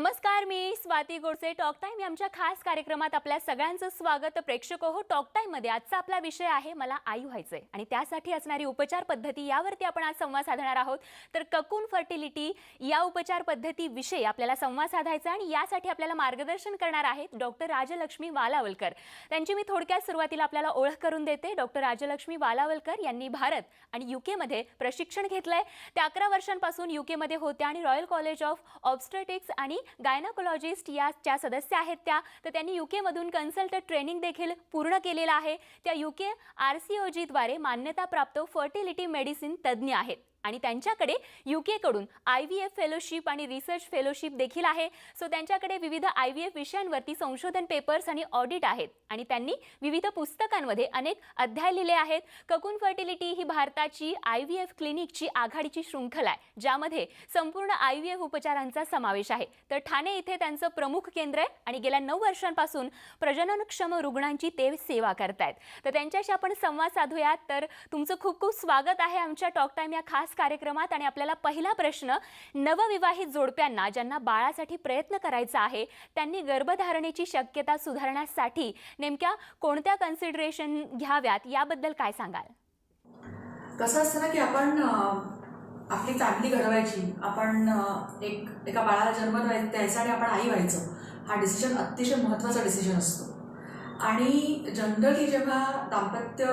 नमस्कार मी Swati Godse. Talk time आमच्या खास कार्यक्रमात आपल्या सगळ्यांचं स्वागत. प्रेक्षक हो टॉक टाईममध्ये आजचा आपला विषय आहे मला आई व्हायचं आहे आणि त्यासाठी असणारी उपचार पद्धती यावरती आपण आज संवाद साधणार आहोत. तर ककून फर्टिलिटी या उपचार पद्धतीविषयी आपल्याला संवाद साधायचा आहे आणि यासाठी आपल्याला मार्गदर्शन करणार आहेत डॉक्टर राजलक्ष्मी वालावलकर. त्यांची मी थोडक्यात सुरुवातीला आपल्याला ओळख करून देते. डॉक्टर राजलक्ष्मी वालावलकर यांनी भारत आणि युकेमध्ये प्रशिक्षण घेतलं आहे त्या अकरा वर्षांपासून युकेमध्ये होत्या आणि रॉयल कॉलेज ऑफ ऑबस्ट्रेटिक्स आणि गायनाकोलॉजिस्ट याच्या सदस्य आहेत त्या तर त्यांनी यू केमधून कन्सल्टंट ट्रेनिंग देखील पूर्ण केलेलं आहे. त्या युके आर सी ओ जीद्वारे मान्यताप्राप्त फर्टिलिटी मेडिसिन तज्ज्ञ आहेत. आणि त्यांच्याकडे यू केकडून आय व्ही एफ फेलोशिप आणि रिसर्च फेलोशिप देखील आहे. सो त्यांच्याकडे विविध आय व्ही एफ विषयांवरती संशोधन पेपर्स आणि ऑडिट आहेत. आणि त्यांनी विविध पुस्तकांमध्ये अनेक अध्याय लिहिले आहेत. ककून फर्टिलिटी ही भारताची आय व्ही एफ क्लिनिकची आघाडीची शृंखला आहे ज्यामध्ये संपूर्ण आय व्ही एफ उपचारांचा समावेश आहे. तर ठाणे इथे त्यांचं प्रमुख केंद्र आहे आणि गेल्या नऊ वर्षांपासून प्रजननक्षम रुग्णांची ते सेवा करतायत. तर त्यांच्याशी आपण संवाद साधूयात. तर तुमचं खूप खूप स्वागत आहे आमच्या टॉक टाईम या खास खास कार्यक्रमात आणि आपल्याला पहिला प्रश्न नवविवाहित जोडप्यांना ज्यांना बाळासाठी प्रयत्न करायचा आहे त्यांनी गर्भधारणेची शक्यता सुधारण्यासाठी नेमक्या कोणत्या कन्सिडरेशन घ्याव्यात? याबद्दल काय सांगाल? कसं असतं ना की आपण आपली फॅमिली घडवायची आपण एक एका बाळाला जन्म द्यायचा आणि आपण आई व्हायचं हा डिसिजन अतिशय महत्त्वाचा डिसिजन असतो. आणि जनरली जेव्हा दाम्पत्य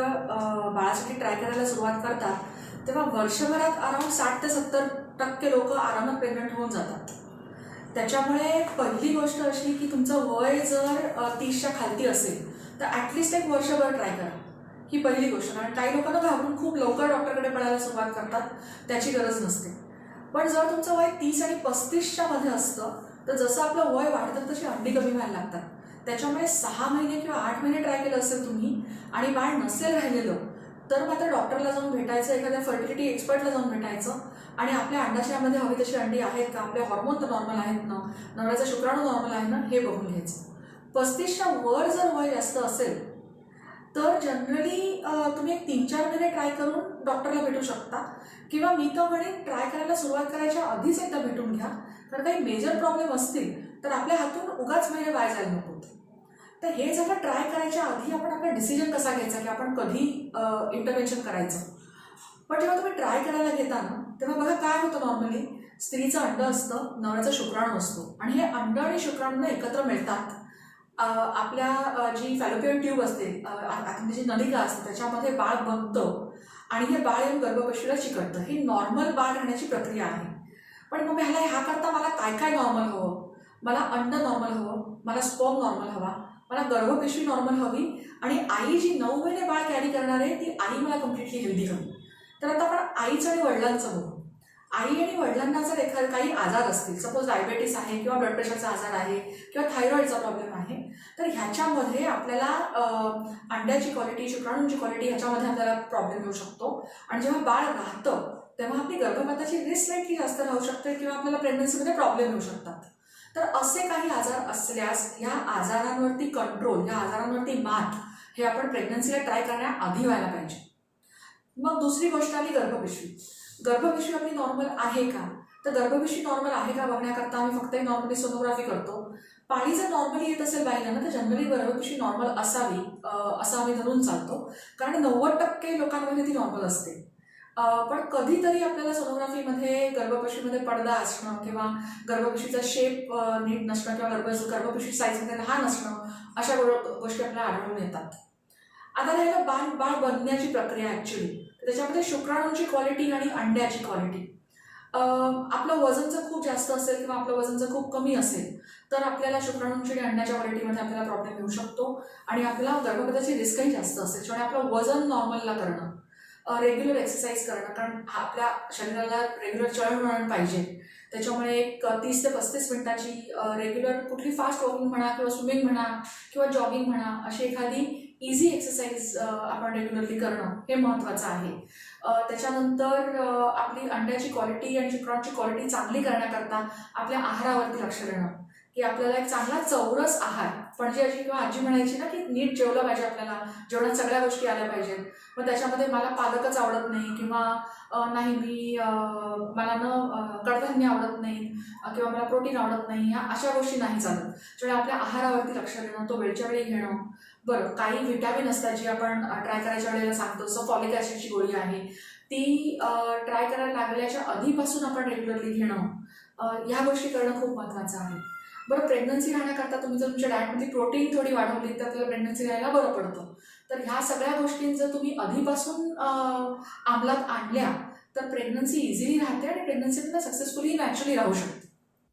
बाळासाठी ट्राय करायला सुरुवात करतात तेव्हा वर्षभरात अराउंड साठ ते सत्तर टक्के लोक आरामात प्रेग्नंट होऊन जातात. त्याच्यामुळे पहिली गोष्ट अशी की तुमचं वय जर तीसच्या खालती असेल तर ॲटलिस्ट एक वर्षभर ट्राय करा. ही पहिली गोष्ट. कारण काही लोकांना घाबरून खूप लवकर डॉक्टरकडे पडायला सुरुवात करतात त्याची गरज नसते. पण जर तुमचं वय तीस आणि पस्तीसच्या मध्ये असतं तर जसं आपलं वय वाढतं तशी अंडी कमी व्हायला लागतात. त्याच्यामुळे सहा महिने किंवा आठ महिने ट्राय केलं असेल तुम्ही आणि बाळ नसेल राहिलेलं तर मात्र डॉक्टरला जाऊन भेटायचं एखाद्या फर्टिलिटी एक्सपर्टला जाऊन भेटायचं आणि आपल्या अंडाशयामध्ये हवी तशी अंडी आहेत का? आपले हॉर्मोन तर नॉर्मल आहेत ना? नवऱ्याचा शुक्राणू नॉर्मल आहे ना? हे बघून घ्यायचं. पस्तीसच्या वर जर वय जास्त असेल तर जनरली तुम्ही एक तीन चार महिने ट्राय करून डॉक्टरला भेटू शकता. किंवा मी तर म्हणे ट्राय करायला सुरुवात करायच्या आधीच एकदा भेटून घ्या. कारण काही मेजर प्रॉब्लेम असतील तर आपल्या हातून उगाच महिने वाय जायला नको. तर हे जेव्हा ट्राय करायच्या आधी आपण आपला डिसिजन कसा घ्यायचा? की आपण कधी इंटरव्हेन्शन करायचं? पण जेव्हा तुम्ही ट्राय करायला घेता ना तेव्हा बघा काय होतं नॉर्मली स्त्रीचं अंड असतं नवऱ्याचा शुक्राणू असतो. आणि हे अंड आणि शुक्राणू एकत्र मिळतात. आपल्या जी फॅलोपियन ट्यूब असते अ, आतमध्ये जी नलिका असते त्याच्यामध्ये बाळ बनतं. आणि हे बाळ येऊन गर्भपिशवीला चिकटतं. ही नॉर्मल बाळ राहण्याची प्रक्रिया आहे. पण मग ह्याला ह्या करता मला काय काय नॉर्मल हवं? मला अंड नॉर्मल हवं मला स्पॉम नॉर्मल हवा मला गर्भपेशवी नॉर्मल हवी आणि आई जी नऊ महिने बाळ कॅरी करणार आहे ती आई मला कम्प्लिटली हेल्दी हवी. तर आता आपण आईचं आणि वडिलांचं बघू. आई आणि वडिलांना जर एखाद काही आजार असतील सपोज डायबेटीस आहे किंवा ब्लड प्रेशरचा आजार आहे किंवा थायरॉईडचा प्रॉब्लेम आहे तर ह्याच्यामध्ये आपल्याला अंड्याची क्वालिटी शुक्राणूंची क्वालिटी ह्याच्यामध्ये आपल्याला प्रॉब्लेम येऊ शकतो. आणि जेव्हा बाळ राहतं तेव्हा आपली गर्भपाताची रिस्क स्लाइटली जास्त राहू शकते किंवा आपल्याला प्रेग्नन्सीमध्ये प्रॉब्लेम येऊ शकतात. तर असे काही आजार असल्यास ह्या आजारांवरती कंट्रोल ह्या आजारांवरती मात हे आपण प्रेग्नन्सीला ट्राय करण्याआधी व्हायला पाहिजे. मग दुसरी गोष्ट आली गर्भपिशवी गर्भपिशवी आपली नॉर्मल आहे का? तर गर्भपिशवी नॉर्मल आहे का बघण्याकरता आम्ही फक्त नॉर्मली सोनोग्राफी करतो. पाणी जर नॉर्मली येत असेल बाईला ना तर जनरली गर्भपिशवी नॉर्मल असावी असं आम्ही धरून चालतो. कारण नव्वद टक्के लोकांमध्ये ती नॉर्मल असते. पण कधीतरी आपल्याला सोनोग्राफीमध्ये गर्भपशीमध्ये पडदा असणं किंवा गर्भपशीचा शेप नीट नसणं किंवा गर्भ गर्भपिशवी साईजमध्ये लहान असणं अशा गोष्टी आपल्याला आढळून येतात. आता राहिलं बाळ बाळ बनण्याची प्रक्रिया ॲक्च्युली त्याच्यामध्ये शुक्राणूंची क्वालिटी आणि अंड्याची क्वालिटी आपलं वजन जर खूप जास्त असेल किंवा आपलं वजन जर खूप कमी असेल तर आपल्याला शुक्राणूंची आणि अंड्याच्या क्वालिटीमध्ये आपल्याला प्रॉब्लेम येऊ शकतो. आणि आपल्याला गर्भपदाची रिस्कही जास्त असेल. त्यामुळे आपलं वजन नॉर्मलला करणं. रेग्युलर एक्सरसाइज करणं कारण आपल्या शरीराला रेग्युलर चळवळण पाहिजे. त्याच्यामुळे एक तीस ते पस्तीस मिनिटाची रेग्युलर कुठली फास्ट वॉकिंग म्हणा किंवा स्विमिंग म्हणा किंवा जॉगिंग म्हणा अशी एखादी इझी एक्सरसाइज आपण रेग्युलरली करणं हे महत्त्वाचं आहे. त्याच्यानंतर आपली अंड्याची क्वालिटी आणि शुक्राणूची क्वालिटी चांगली करण्याकरता आपल्या आहारावरती लक्ष देणं. की आपल्याला एक चांगला चौरस आहार. म्हणजे अशी किंवा आजी म्हणायची ना की नीट जेवलं पाहिजे आपल्याला जेवणात सगळ्या गोष्टी आल्या पाहिजेत. मग त्याच्यामध्ये मला पालकच आवडत नाही किंवा नाही मी मला न कडधान्य आवडत नाही किंवा मला प्रोटीन आवडत नाही ह्या अशा गोष्टी नाही चालत. त्यामुळे आपल्या आहारावरती लक्ष देणं तो वेळच्या वेळी घेणं. बरं काही व्हिटॅमिन असतात जी आपण ट्राय करायच्या वेळेला सांगतो. जसं फॉलिक ॲसिडची गोळी आहे. ती ट्राय करायला लागल्याच्या आधीपासून आपण रेग्युलरली घेणं. ह्या गोष्टी करणं खूप महत्त्वाचं आहे. बरं प्रेग्नन्सी राहण्याकरता तुम्ही जर तुमच्या डाएटमध्ये प्रोटीन थोडी वाढवली तर आपल्याला प्रेग्नन्सी राहायला बरं पडतं. तर ह्या सगळ्या गोष्टी जर तुम्ही आधीपासून अंमलात आणल्या तर प्रेग्नन्सी इझिली राहते आणि प्रेग्नन्सी तुम्हाला सक्सेसफुली नॅचरली राहू शकते.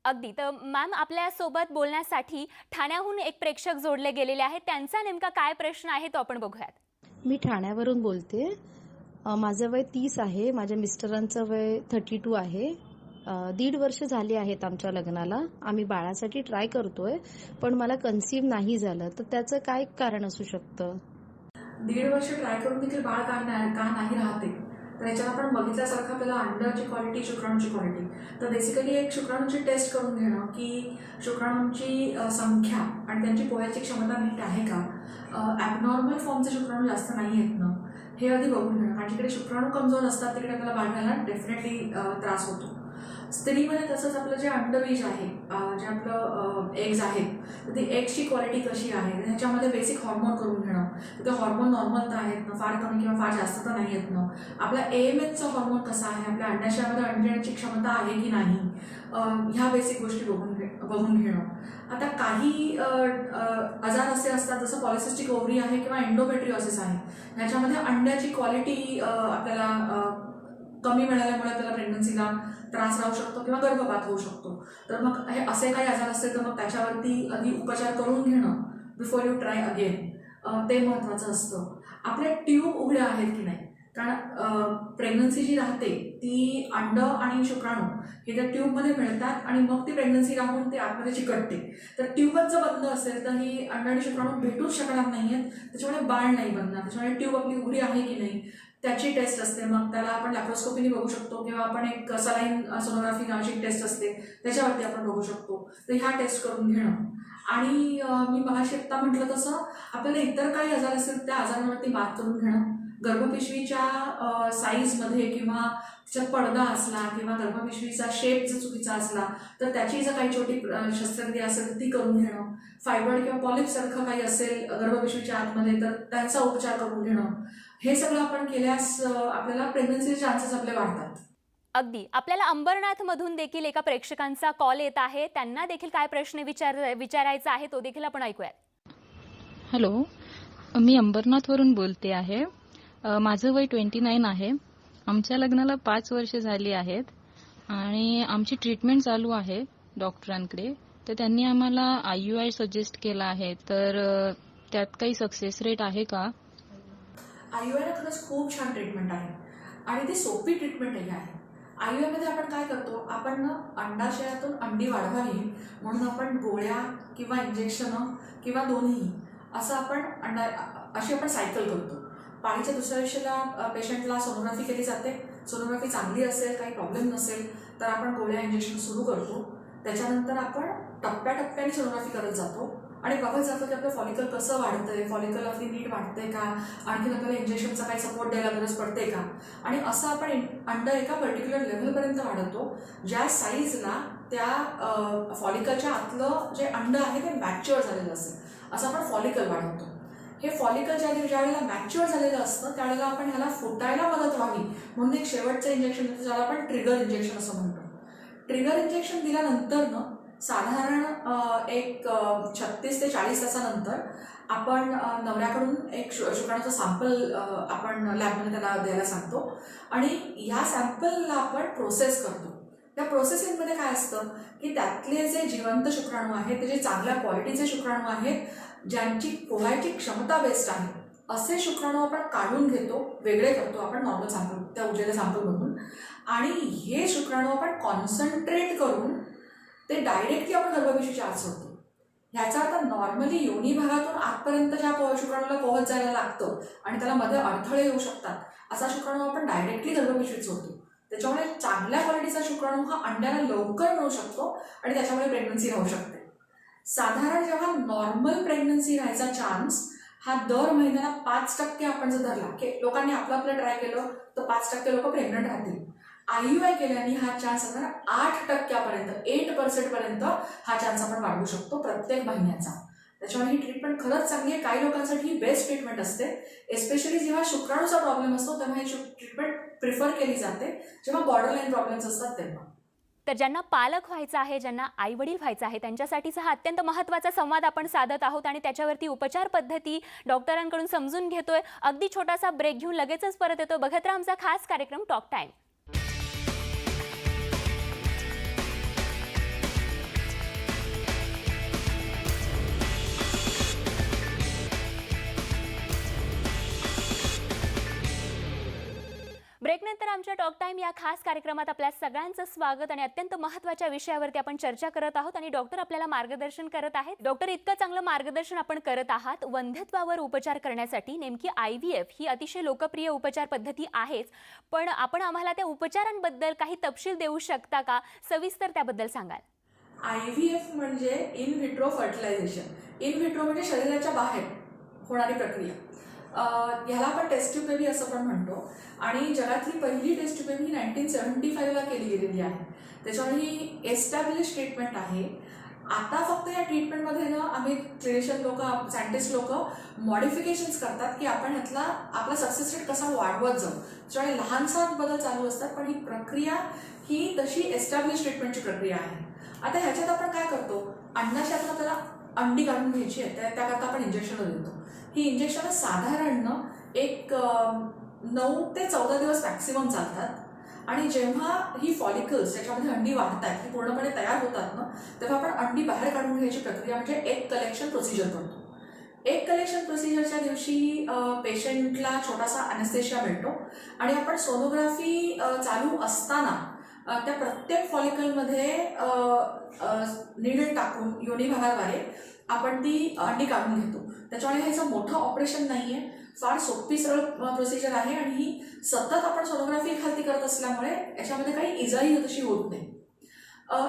अगदी. तर मॅम आपल्यासोबत बोलण्यासाठी ठाण्याहून एक प्रेक्षक जोडले गेलेले आहेत. त्यांचा नेमका काय प्रश्न आहे तो आपण बघूयात. मी ठाण्यावरून बोलते. माझं वय तीस आहे. माझ्या मिस्टरांचं वय थर्टी टू आहे. दीड वर्ष झाली आहेत आमच्या लग्नाला. आम्ही बाळासाठी ट्राय करतोय पण मला कन्सिव्ह नाही झालं. तर त्याचं काय कारण असू शकतं? दीड वर्ष ट्राय करून देखील बाळ का नाही राहते? तर याच्यात आपण बघितल्यासारखं आपल्याला अंडाची क्वालिटी शुक्राणूची क्वालिटी तर बेसिकली एक शुक्राणूची टेस्ट करून घेणं की शुक्राणूंची संख्या आणि त्यांची पोहायची क्षमता नीट आहे का? ॲबनॉर्मल फॉर्मचे शुक्राणू जास्त नाही आहेत ना? हे आधी बघून घेणं. कारण जिकडे शुक्राणू कमजोर असतात तिकडे आपल्याला बाळ व्हायला डेफिनेटली त्रास होतो. स्त्रीमध्ये तसंच आपलं जे अंडबीज आहे जे आपलं एग्ज आहेत तर ती एग्सची क्वालिटी कशी आहे? ह्याच्यामध्ये बेसिक हॉर्मोन करून घेणं. तर ते हॉर्मोन नॉर्मल तर आहेत ना फार कमी किंवा फार जास्त तर नाही आहेत ना आपला ए एम एचचा हॉर्मोन कसा आहे? आपल्या अंडाशयामध्ये अंडण्याची क्षमता आहे की नाही? ह्या बेसिक गोष्टी बघून घे बघून घेणं. आता काही आजार असे असतात जसं पॉलिसिस्टिक ओव्हरी आहे किंवा एन्डोमेट्रिओसिस आहे. ह्याच्यामध्ये अंड्याची क्वालिटी आपल्याला कमी मिळाल्यामुळे त्याला प्रेग्नन्सीला त्रास राहू शकतो किंवा गर्भपात होऊ शकतो. तर मग हे असे काही आजार असतील तर मग त्याच्यावरती आधी उपचार करून घेणं बिफोर यू ट्राय अगेन ते महत्त्वाचं असतं. आपल्या ट्यूब उघड्या आहेत की नाही? कारण प्रेग्नन्सी जी राहते ती अंड आणि शुक्राणू हे त्या ट्यूबमध्ये मिळतात आणि मग ती प्रेग्नन्सी राहून ते आतमध्ये चिकटते. तर ट्यूबच जर बंद असेल तर ही अंड आणि शुक्राणू भेटूच शकणार नाही आहेत त्याच्यामुळे बाळ नाही बनणार. त्याच्यामुळे ट्यूब आपली उघडी आहे की नाही? त्याची टेस्ट असते. मग त्याला आपण लॅप्रोस्कोपीने बघू शकतो किंवा आपण एक सलाईन सोनोग्राफी नावाची टेस्ट असते. त्याच्यावरती आपण बघू शकतो. तर ह्या टेस्ट करून घेणं. आणि मी मगाशी आत्ता म्हटलं तसं आपल्याला इतर काही आजार असतील त्या आजारांवरती मात करून घेणं. गर्भपिशवीच्या साईजमध्ये किंवा तिचा पडदा असला किंवा गर्भपिशवीचा शेप जर चुकीचा असला तर त्याची जर काही छोटी शस्त्रक्रिया असेल तर ती करून घेणं. फायबर किंवा पॉलिपसारखं काही असेल गर्भपिशवीच्या आतमध्ये तर त्यांचा उपचार करून घेणं. हे सगळं आपण केल्यास आपल्याला प्रेग्नन्सीचे चान्सेस आपले वाढतात. अगदी. आपल्याला अंबरनाथ मधून देखील एका प्रेक्षकांचा कॉल येत आहे. त्यांना देखील काय प्रश्न विचार विचारायचा आहे तो देखील आपण ऐकूयात. हॅलो मी अंबरनाथवरून बोलते आहे. माझं वय ट्वेंटी नाईन आहे. आमच्या लग्नाला पाच वर्ष झाली आहेत. आणि आमची ट्रीटमेंट चालू आहे डॉक्टरांकडे. तर त्यांनी आम्हाला आय यू आय सजेस्ट केला आहे. तर त्यात काही सक्सेस रेट आहे का? आय ओला खरंच खूप छान ट्रीटमेंट आहे. आणि ती सोपी ट्रीटमेंटही आहे. आय ओ आयमध्ये आपण काय करतो? आपण ना अंडाशयातून अंडी वाढवावी. म्हणून आपण गोळ्या किंवा इंजेक्शनं किंवा दोन्ही असं आपण अंडा अशी आपण सायकल करतो. पाळीच्या दुसऱ्या दिवशीला पेशंटला सोनोग्राफी केली जाते. सोनोग्राफी चांगली असेल काही प्रॉब्लेम नसेल तर आपण गोळ्या इंजेक्शन सुरू करतो. त्याच्यानंतर आपण टप्प्याटप्प्याने सोनोग्राफी करत जातो. आणि बघत जातो की आपलं फॉलिकल कसं वाढतंय फॉलिकल आपली नीट वाढते का? आणखी आपल्याला इंजेक्शनचा काही सपोर्ट द्यायला गरज पडते का? आणि असं आपण अंडर अंड एका पर्टिक्युलर लेवलपर्यंत वाढवतो ज्या साईजला त्या फॉलिकलच्या आतलं जे अंड आहे ते मॅच्युअर झालेलं असेल असं आपण फॉलिकल वाढवतो. हे फॉलिकल ज्या ज्या वेळेला मॅच्युअर झालेलं असतं त्यावेळेला आपण ह्याला फुटायला मदत व्हावी. म्हणून एक शेवटचं इंजेक्शन देतो ज्याला आपण ट्रिगर इंजेक्शन असं म्हणतो. ट्रिगर इंजेक्शन दिल्यानंतर ना साधारण एक छत्तीस ते चाळीस तासानंतर आपण नवऱ्याकडून एक शु शुक्राणूचं सॅम्पल आपण लॅबमध्ये त्याला द्यायला सांगतो. आणि ह्या सॅम्पलला आपण प्रोसेस करतो. त्या प्रोसेसिंगमध्ये काय असतं की त्यातले जे जिवंत शुक्राणू आहेत ते जे चांगल्या क्वालिटीचे शुक्राणू आहेत ज्यांची पोहायची क्षमता बेस्ट आहे असे शुक्राणू आपण काढून घेतो वेगळे करतो आपण नॉर्मल सॅम्पल त्या उरलेल्या सॅम्पलमधून आणि हे शुक्राणू आपण कॉन्सन्ट्रेट करून ते डायरेक्टली आपण गर्भपिशवीच्या आत सोडतो. ह्याचा अर्थ नॉर्मली योनी भागातून आतपर्यंत ज्या पो शुक्राणूला पोहोच जायला लागतं आणि त्याला मध्ये अडथळे येऊ शकतात. असा शुक्राणू आपण डायरेक्टली गर्भपिशवीत सोडतो. त्याच्यामुळे चांगल्या क्वालिटीचा शुक्राणू हा अंड्याला लवकर मिळू शकतो आणि त्याच्यामुळे प्रेग्नन्सी राहू शकते. साधारण जेव्हा नॉर्मल प्रेग्नन्सी राहायचा चान्स हा दर महिन्याला पाच टक्के आपण जर धरला की लोकांनी आपलं आपलं ट्राय केलं तर पाच टक्के लोक प्रेग्नंट राहतील. आय केल्याने हा चान्स असणार आठ टक्क्यापर्यंत एट पर्सेंटपर्यंत हा चान्स आपण वाढवू शकतो प्रत्येक महिन्याचा. त्याच्यामुळे ही ट्रीटमेंट खरंच चांगली आहे. काही लोकांसाठी ही बेस्ट ट्रीटमेंट असते. एस्पेशली जेव्हा शुक्राणूचा प्रॉब्लेम असतो तेव्हा ही ट्रीटमेंट प्रिफर केली जाते. जेव्हा बॉर्डरलाईन प्रॉब्लेम्स असतात तेव्हा. तर ज्यांना पालक व्हायचं आहे ज्यांना आई वडील व्हायचं आहे त्यांच्यासाठीचा हा अत्यंत महत्त्वाचा संवाद आपण साधत आहोत आणि त्याच्यावरती उपचार पद्धती डॉक्टरांकडून समजून घेतोय. अगदी छोटासा ब्रेक घेऊन लगेचच परत येतो बघत राहा आमचा खास कार्यक्रम टॉक टाईम ब्रेकनंतर आमच्या टॉक टाईम या खास कार्यक्रमात आपल्या सगळ्यांचं स्वागत आणि अत्यंत महत्त्वाच्या विषयावरती आपण चर्चा करत आहोत आणि डॉक्टर आपल्याला मार्गदर्शन करत आहेत. डॉक्टर इतकं चांगलं मार्गदर्शन आपण करत आहात. वंध्यत्वावर उपचार करण्यासाठी नेमकी आय व्ही एफ ही अतिशय लोकप्रिय उपचार पद्धती आहेच. पण आपण आम्हाला त्या उपचारांबद्दल काही तपशील देऊ शकता का? सविस्तर त्याबद्दल सांगाल. आय व्ही एफ म्हणजे in vitro fertilization. In vitro म्हणजे शरीराच्या बाहेर होणारी प्रक्रिया. ह्याला आपण टेस्ट बेबी असं पण म्हणतो. आणि जगातली पहिली टेस्ट बेबी ही नाईन्टीन सेव्हन्टी फाईव्हला केली गेलेली आहे. त्याच्यामुळे ही एस्टॅब्लिश ट्रीटमेंट आहे. आता फक्त या ट्रीटमेंटमध्ये ना आम्ही क्लिनिशियन लोक सायंटिस्ट लोक मॉडिफिकेशन्स करतात की आपण ह्यातला आपला सक्सेस रेट कसा वाढवत जाऊ. त्याच्यामुळे लहानसा बदल चालू असतात पण ही प्रक्रिया ही तशी एस्टॅब्लिश ट्रीटमेंटची प्रक्रिया आहे. आता ह्याच्यात आपण काय करतो? अन्नाशातनं त्याला अंडी काढून घ्यायची आहे. त्या त्याकरता आपण इंजेक्शन देतो. ही इंजेक्शन साधारण एक नऊ ते चौदा दिवस मॅक्सिमम चालतात. आणि जेव्हा ही फॉलिकल्स त्याच्यामध्ये अंडी वाढतात ही पूर्णपणे तयार होतात ना तेव्हा आपण अंडी बाहेर काढून घ्यायची प्रक्रिया म्हणजे एक कलेक्शन प्रोसिजर करतो. एक कलेक्शन प्रोसिजरच्या दिवशी पेशंटला छोटासा अनेस्थेशिया मिळतो आणि आपण सोनोग्राफी चालू असताना त्या प्रत्येक फॉलिकलमध्ये निडल टाकून योनिभागाद्वारे आपण ती अंडी काढून घेतो. त्याच्यामुळे हे असं मोठं ऑपरेशन नाही आहे फार सोपी सरळ प्रोसिजर आहे आणि ही सतत आपण सोनोग्राफी खालती करत असल्यामुळे याच्यामध्ये काही इजाही तशी होत नाही.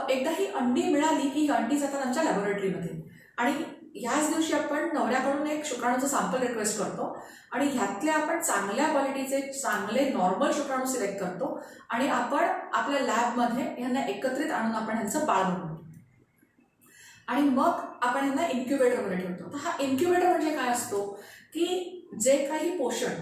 एकदा ही अंडी मिळाली की ही अंडी जातात आमच्या लॅबोरेटरीमध्ये आणि ह्याच दिवशी आपण नवऱ्याकडून एक शुक्राणूचं सॅम्पल रिक्वेस्ट करतो. आणि ह्यातले आपण चांगल्या क्वालिटीचे चांगले नॉर्मल शुक्राणू सिलेक्ट करतो आणि आपण आपल्या लॅबमध्ये ह्यांना एकत्रित आणून आपण ह्यांचं बाळ बनवतो. आणि मग आपण ह्यांना इन्क्युबेटरमध्ये ठेवतो. तर हा इन्क्युबेटर म्हणजे काय असतो? की जे काही पोषण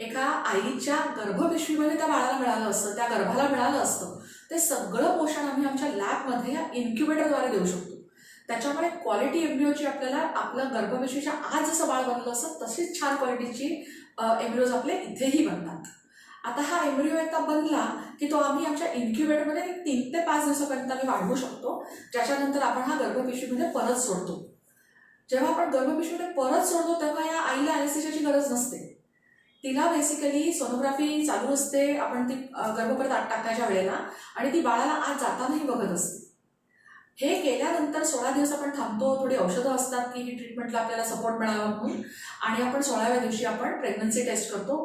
एका आईच्या गर्भपिशवीमध्ये त्या बाळाला मिळालं असतं त्या गर्भाला मिळालं असतं ते सगळं पोषण आम्ही आमच्या लॅबमध्ये या इन्क्युबेटरद्वारे देऊ शकतो. त्याच्यामुळे क्वालिटी एम्ब्रिओची आपल्याला आपलं गर्भपेशीच्या आज जसं बाळ बनलं असतं तशीच छान क्वालिटीची एम्ब्रिओज आपले इथेही बनतात. आता हा एम्ब्रिओ एकदा बनला की तो आम्ही आमच्या इन्क्युबेटरमध्ये एक तीन ते पाच दिवसापर्यंत आम्ही वाढवू शकतो. ज्याच्यानंतर आपण हा गर्भपेशीमध्ये परत सोडतो. जेव्हा आपण गर्भपेशीमध्ये परत सोडतो तेव्हा या आईला अनेस्थेशियाची गरज नसते. तिला बेसिकली सोनोग्राफी चालू असते आपण ती अ, गर्भपरत आत टाकायच्या वेळेला आणि ती बाळाला आज जातानाही बघत असते. हे केल्यानंतर सोळा दिवस आपण थांबतो थोडी औषधं असतात की ही ट्रीटमेंटला आपल्याला सपोर्ट मिळावा म्हणून. आणि आपण सोळाव्या दिवशी आपण प्रेग्नन्सी टेस्ट करतो.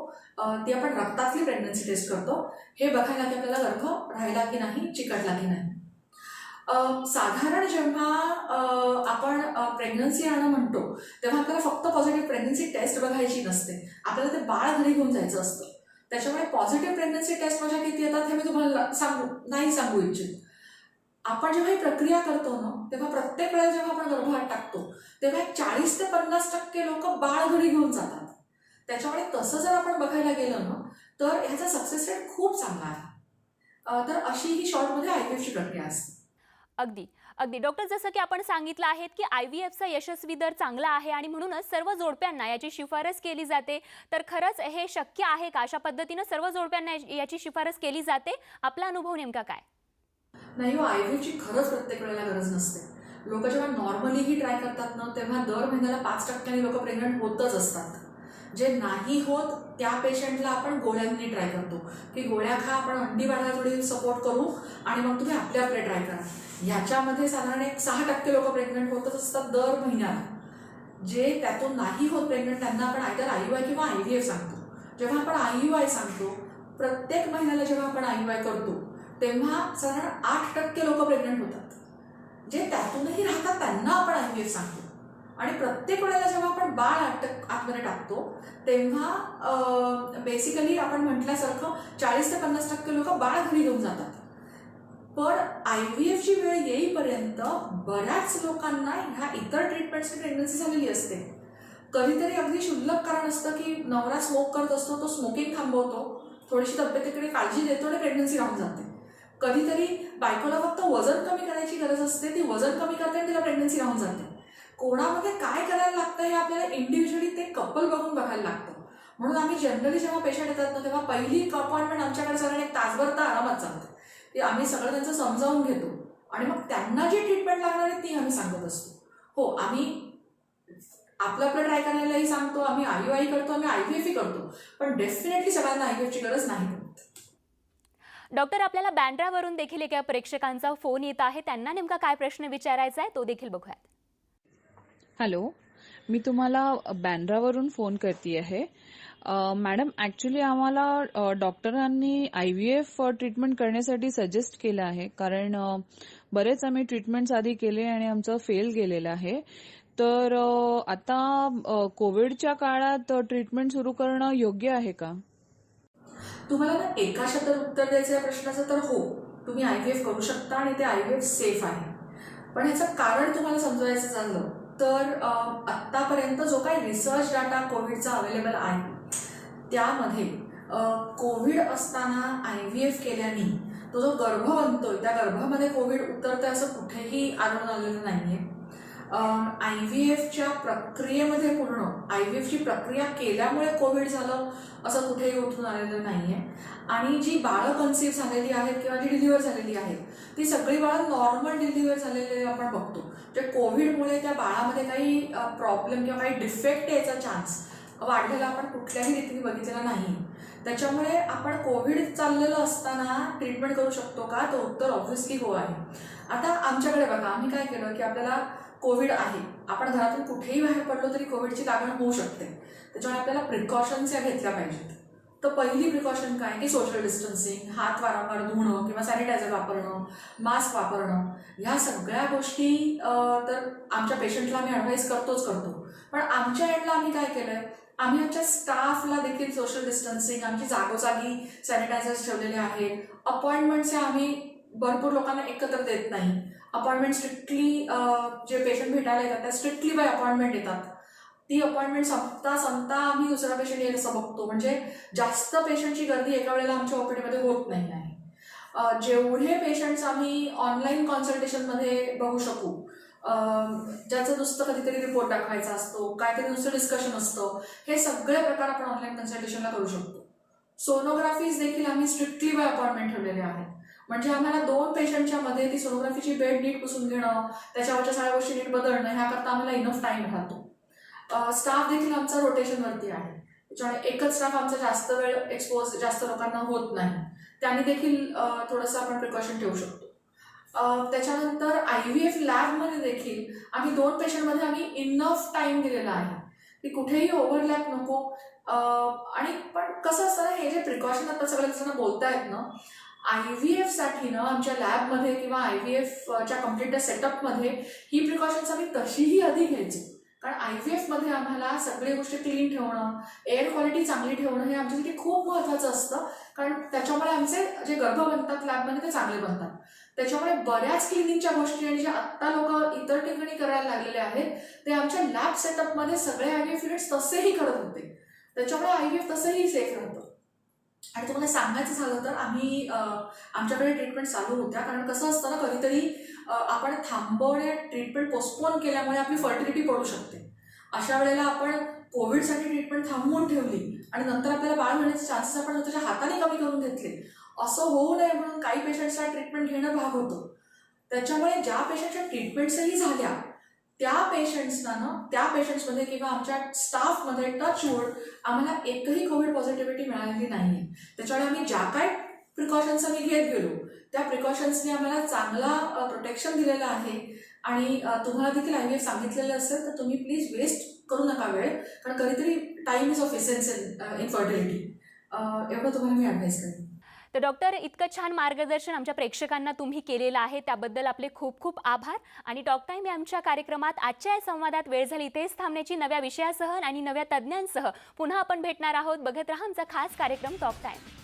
ती आपण रक्तातली प्रेग्नन्सी टेस्ट करतो. हे बघायला की आपल्याला गर्भ राहिला की नाही चिकटला की नाही. साधारण जेव्हा आपण प्रेग्नन्सी आणं म्हणतो तेव्हा आपल्याला फक्त पॉझिटिव्ह प्रेग्नन्सी टेस्ट बघायची नसते. आपल्याला ते बाळ घरी घेऊन जायचं असतं. त्याच्यामुळे पॉझिटिव्ह प्रेग्नन्सी टेस्ट माझ्या किती येतात हे मी तुम्हाला सांगू नाही सांगू इच्छित. आपण जेव्हा ही प्रक्रिया करतो ना तेव्हा प्रत्येक वेळेस जेव्हा आपण गर्भात टाकतो तेव्हा चाळीस ते पन्नास टक्के लोक बाळ घरी घेऊन जातात. त्याच्यामुळे तसं जर आपण बघायला गेलं ना तर ह्याचा सक्सेस रेट खूप चांगला आहे. तर अशी ही शॉर्टमध्ये आय ची प्रक्रिया असते. अगदी. अगदी. डॉक्टर जसं की आपण सांगितलं आहे की आय व्ही एफचा यशस्वी दर चांगला आहे आणि म्हणूनच सर्व जोडप्यांना याची शिफारस केली जाते. तर खरंच हे शक्य आहे का? अशा पद्धतीनं सर्व जोडप्यांना याची- याची शिफारस केली जाते. आपला अनुभव नेमका काय? नाही हो आयव्हीची खरंच प्रत्येक वेळेला गरज नसते. लोक जेव्हा नॉर्मलीही ट्राय करतात ना तेव्हा दर महिन्याला पाच टक्क्यांनी लोक प्रेग्नंट होतच असतात. जे नाही होत त्या पेशंटला आपण गोळ्यांनी ट्राय करतो. की गोळ्या खा आपण अंडी बाळाला थोडी सपोर्ट करू आणि मग तुम्ही आपल्याकडे ट्राय करा. ह्याच्यामध्ये साधारण एक सहा टक्के लोक प्रेग्नंट होतच असतात दर महिन्याला. जे त्यातून नाही होत प्रेग्नंट त्यांना आपण आयदर आय वाय किंवा आय व्ही एफ सांगतो. जेव्हा आपण आय वाय सांगतो प्रत्येक महिन्याला जेव्हा आपण आय वाय करतो तेव्हा साधारण आठ टक्के लोक प्रेग्नंट होतात. जे त्यातूनही राहतात त्यांना आपण आय एफ सांगतो. आणि प्रत्येक वेळेला जेव्हा आपण बाळ आठ आतमध्ये टाकतो तेव्हा बेसिकली आपण म्हटल्यासारखं चाळीस ते पन्नास टक्के लोक बाळ घरी घेऊन जातात. पण आय व्ही एफची वेळ येईपर्यंत बऱ्याच लोकांना ह्या इतर ट्रीटमेंटची प्रेग्नन्सी झालेली असते. कधीतरी अगदी क्षुल्लक कारण असतं की नवरा स्मोक करत असतो तो स्मोकिंग थांबवतो थोडीशी तब्येतीकडे काळजी देतो आणि प्रेग्नन्सी राहून जाते. कधीतरी बायकोला फक्त वजन कमी करायची गरज असते ती वजन कमी करते आणि तिला प्रेग्नन्सी राहून जाते. कोणामध्ये काय करायला लागतं हे आपल्याला इंडिव्हिज्युअली ते कपल बघून बघायला लागतं. म्हणून आम्ही जनरली जेव्हा पेशंट येतात ना तेव्हा पहिली अपॉइंटमेंट आमच्याकडे साधारण एक तासभर तर आरामात चालते. ती आम्ही सगळं त्यांचं समजावून घेतो. आणि मग त्यांना जी ट्रीटमेंट लागणार आहे ती आम्ही सांगत असतो. हो आम्ही आपलं आपलं ट्राय करायलाही सांगतो आम्ही आय यू करतो आम्ही आय व्ही करतो. पण डेफिनेटली सगळ्यांना आय व्ही एफची गरज नाही डॉक्टर आपल्याला बँड्रावरून देखील एका प्रेक्षकांचा फोन येत आहे. त्यांना नेमका काय प्रश्न विचारायचा आहे तो देखील बघूयात. हॅलो मी तुम्हाला बँड्रावरून फोन करते आहे. मॅडम ॲक्च्युली आम्हाला डॉक्टरांनी आय व्ही एफ ट्रीटमेंट करण्यासाठी सजेस्ट केलं आहे. कारण बरेच आम्ही ट्रीटमेंट्स आधी केले आणि आमचं फेल गेलेलं आहे. तर आता कोविडच्या काळात ट्रीटमेंट सुरू करणं योग्य आहे का? तुम्हाला ना एका शब्दात उत्तर द्यायचं या प्रश्नाचं तर हो तुम्ही आय व्ही एफ करू शकता आणि ते आय व्ही एफ सेफ आहे. पण ह्याचं कारण तुम्हाला समजवायचं झालं तर आत्तापर्यंत जो काही रिसर्च डाटा कोविडचा अवेलेबल आहे त्यामध्ये कोविड असताना आय व्ही एफ केल्याने तो जो गर्भ बनतोय त्या गर्भामध्ये कोविड उतरतंय असं कुठेही आढळून आलेलं नाही आहे आय व्ही एफच्या प्रक्रियेमध्ये पूर्ण आय व्ही एफची प्रक्रिया केल्यामुळे कोविड झालं असं कुठेही उठून आलेलं नाही आहे आणि जी बाळं कन्सिव्ह झालेली आहेत किंवा जी डिलिव्हर झालेली आहेत ती सगळी बाळं नॉर्मल डिलिव्हर झालेली आपण बघतो. म्हणजे जे कोविडमुळे त्या बाळामध्ये काही प्रॉब्लेम किंवा काही डिफेक्ट यायचा चान्स वाढलेला आपण कुठल्याही रीतीने बघितलेला नाही त्याच्यामुळे आपण कोविड चाललेलं असताना ट्रीटमेंट करू शकतो का? तर उत्तर ऑब्व्हियसली हो आहे. आता आमच्याकडे बघा आम्ही काय केलं की आपल्याला कोविड आहे. आपण घरातून कुठेही बाहेर पडलो तरी कोविडची लागण होऊ शकते. त्याच्यामुळे आपल्याला प्रिकॉशन्स या घेतल्या पाहिजेत. तर पहिली प्रिकॉशन काय? की सोशल डिस्टन्सिंग हात वारंवार धुणं किंवा सॅनिटायझर वापरणं मास्क वापरणं. ह्या सगळ्या गोष्टी तर आमच्या पेशंटला आम्ही ॲडवाईस करतोच करतो. पण आमच्या एंडला आम्ही काय केलंय? आम्ही आमच्या स्टाफला देखील सोशल डिस्टन्सिंग आमची जागोजागी सॅनिटायझर्स ठेवलेले आहेत. अपॉइंटमेंट्स आम्ही भरपूर लोकांना एकत्र देत नाही. अपॉइंटमेंट स्ट्रिक्टली जे पेशंट भेटायला येतात त्या स्ट्रिक्टली बाय अपॉइंटमेंट येतात. ती अपॉइंटमेंट संपता संपता आम्ही दुसरा पेशंट येईल असं बघतो. म्हणजे जास्त पेशंटची गर्दी एका वेळेला आमच्या ओपीडीमध्ये होत नाही. आहे जेवढे पेशंट्स आम्ही ऑनलाईन कॉन्सल्टेशनमध्ये बघू शकू ज्याचं नुसतं कधीतरी रिपोर्ट दाखवायचा असतो काहीतरी नुसतं डिस्कशन असतं हे सगळे प्रकार आपण ऑनलाईन कन्सल्टेशनला करू शकतो. सोनोग्राफीज देखील आम्ही स्ट्रिक्टली बाय अपॉइंटमेंट ठेवलेले आहेत. म्हणजे आम्हाला दोन पेशंटच्या मध्ये ती सोनोग्राफीची बेड नीट पुसून घेणं त्याच्यावरच्या सगळ्या गोष्टी नीट बदलणं ह्याकरता आम्हाला इनफ टाइम राहतो. स्टाफ देखील आमचा रोटेशनवरती आहे. त्याच्यामुळे एकच स्टाफ आमचा जास्त वेळ एक्सपोज जास्त लोकांना होत नाही. त्याने देखील थोडंसं आपण प्रिकॉशन ठेवू शकतो. त्याच्यानंतर आय व्ही एफ लॅबमध्ये देखील आम्ही दोन पेशंटमध्ये आम्ही इनफ टाइम दिलेला आहे. की कुठेही ओव्हरलॅप नको. आणि पण कसं असतं ना, हे जे प्रिकॉशन आता सगळ्या जण बोलतायत ना आय व्ही एफसाठी ना आमच्या लॅबमध्ये किंवा आय व्ही एफच्या कंप्लीट सेटअपमध्ये ही प्रिकॉशन्स आम्ही तशीही आधी घ्यायचो. कारण आय व्ही एफमध्ये आम्हाला सगळी गोष्टी क्लीन ठेवणं एअर क्वालिटी चांगली ठेवणं हे आमच्यासाठी खूप महत्त्वाचं असतं. कारण त्याच्यामुळे आमचे जे गर्भ बनतात लॅबमध्ये ते चांगले बनतात. त्याच्यामुळे बऱ्याच क्लिनिंगच्या गोष्टी आणि ज्या आत्ता लोक इतर ठिकाणी करायला लागलेले आहेत ते आमच्या लॅब सेटअपमध्ये सगळे आय व्ही एफ युनिट्स तसेही करत होते. त्याच्यामुळे आय व्ही एफ तसंही सेफ राहतं. आणि तुम्हाला सांगायचं झालं तर आम्ही आमच्याकडे ट्रीटमेंट चालू होत्या. कारण कसं असतं ना कधीतरी आपण थांबवणे ट्रीटमेंट पोस्टपोन केल्यामुळे आपली फर्टिलिटी पडू शकते. अशा वेळेला आपण कोविडसाठी ट्रीटमेंट थांबवून ठेवली आणि नंतर आपल्याला बाळ होण्याचे चान्सेस आपण त्याच्या हाताने कमी करून घेतले. असं होऊ नये म्हणून काही पेशंट्सला ट्रीटमेंट घेणं भाग होतं. त्याच्यामुळे ज्या पेशंटच्या ट्रीटमेंट्सही झाल्या त्या पेशंट्सना ना त्या पेशंट्समध्ये किंवा आमच्या स्टाफमध्ये टच वूड आम्हाला एकही कोविड पॉझिटिव्हिटी मिळालेली नाही त्याच्यामुळे आम्ही ज्या काय प्रिकॉशन्स आम्ही घेत गेलो त्या प्रिकॉशन्सने आम्हाला चांगला प्रोटेक्शन दिलेलं आहे. आणि तुम्हाला देखील आय व्ही सांगितलेलं असेल तर तुम्ही प्लीज वेस्ट करू नका वेळ कारण कधीतरी time is of essence in in fertility एवढं तुम्हाला मी ॲडवाईस करेन. तर डॉक्टर इतकं छान मार्गदर्शन आमच्या प्रेक्षकांना तुम्ही केलेलं आहे त्याबद्दल आपले खूप खूप आभार. आणि टॉक टाईम या आमच्या कार्यक्रमात आजच्या या संवादात वेळ झाली इथेच थांबण्याची नव्या विषयासह आणि नव्या तज्ज्ञांसह पुन्हा आपण भेटणार आहोत. बघत राहा आमचा खास कार्यक्रम टॉक टाईम